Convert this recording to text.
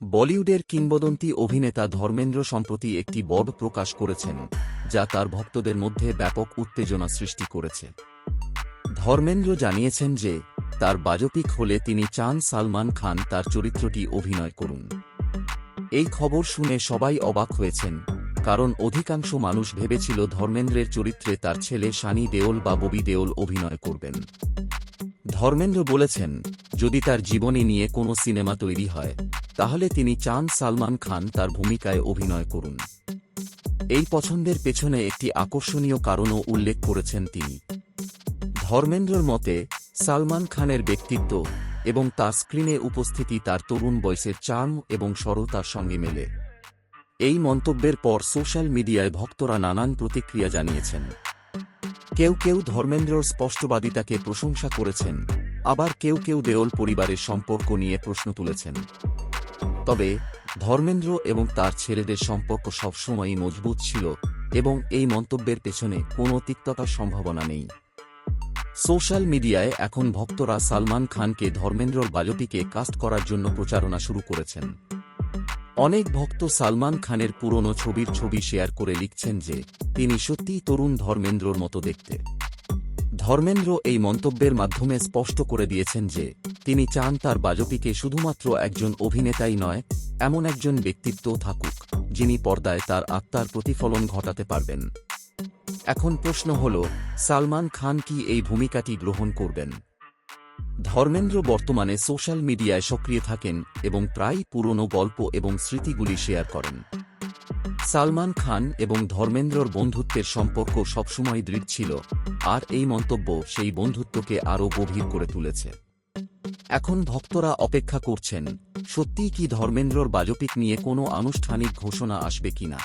বলিউডের কিংবদন্তি অভিনেতা ধর্মেন্দ্র সম্প্রতি একটি বড প্রকাশ করেছেন, যা তার ভক্তদের মধ্যে ব্যাপক উত্তেজনা সৃষ্টি করেছে। ধর্মেন্দ্র জানিয়েছেন যে, তার বাজপিক হলে তিনি চান সালমান খান তার চরিত্রটি অভিনয় করুন। এই খবর শুনে সবাই অবাক হয়েছেন, কারণ অধিকাংশ মানুষ ভেবেছিল ধর্মেন্দ্রের চরিত্রে তার ছেলে সানি দেওল বা ববি দেওল অভিনয় করবেন। ধর্মেন্দ্র বলেছেন যদি তার জীবনী নিয়ে কোনো সিনেমা তৈরি হয়, তাহলে তিনি চান সালমান খান তার ভূমিকায় অভিনয় করুন। এই পছন্দের পেছনে একটি আকর্ষণীয় কারণও উল্লেখ করেছেন তিনি। ধর্মেন্দ্রর মতে, সালমান খানের ব্যক্তিত্ব এবং তার স্ক্রিনে উপস্থিতি তার তরুণ বয়সের চার্ম এবং সরতার সঙ্গে মেলে। এই মন্তব্যের পর সোশ্যাল মিডিয়ায় ভক্তরা নানান প্রতিক্রিয়া জানিয়েছেন। কেউ কেউ ধর্মেন্দ্রর স্পষ্টবাদিতাকে প্রশংসা করেছেন। আবার কেউ কেউ দেওল পরিবারের সম্পর্ক নিয়ে প্রশ্ন তুলেছেন। তবে, ধর্মেন্দ্র এবং তার ছেলেদের সম্পর্ক সবসময়ই মজবুত ছিল এবং এই মন্তব্যের পেছনে কোনো তিক্ততার সম্ভাবনা নেই। সোশ্যাল মিডিয়ায় এখন ভক্তরা সালমান খানকে ধর্মেন্দ্রর বাজটিকে কাস্ট করার জন্য প্রচারণা শুরু করেছেন। অনেক ভক্ত সালমান খানের পুরনো ছবির ছবি শেয়ার করে লিখছেন যে, তিনি সত্যিই তরুণ ধর্মেন্দ্রর মতো দেখতে। ধর্মেন্দ্র এই মন্তব্যের মাধ্যমে স্পষ্ট করে দিয়েছেন যে, তিনি চান তার বাজপিকে শুধুমাত্র একজন অভিনেতাই নয়, এমন একজন ব্যক্তিত্ব থাকুক, যিনি পর্দায় তার আত্মার প্রতিফলন ঘটাতে পারবেন। এখন প্রশ্ন হল, সালমান খান কি এই ভূমিকাটি গ্রহণ করবেন? ধর্মেন্দ্র বর্তমানে সোশ্যাল মিডিয়ায় সক্রিয় থাকেন এবং প্রায় পুরনো গল্প এবং স্মৃতিগুলি শেয়ার করেন। সালমান খান এবং ধর্মেন্দ্রর বন্ধুত্বের সম্পর্ক সবসময় দৃঢ় ছিল, আর এই মন্তব্য সেই বন্ধুত্বকে আরও গভীর করে তুলেছে। এখন ভক্তরা অপেক্ষা করছেন, সত্যিই কি ধর্মেন্দ্রর বাজপিক নিয়ে কোনো আনুষ্ঠানিক ঘোষণা আসবে কিনা?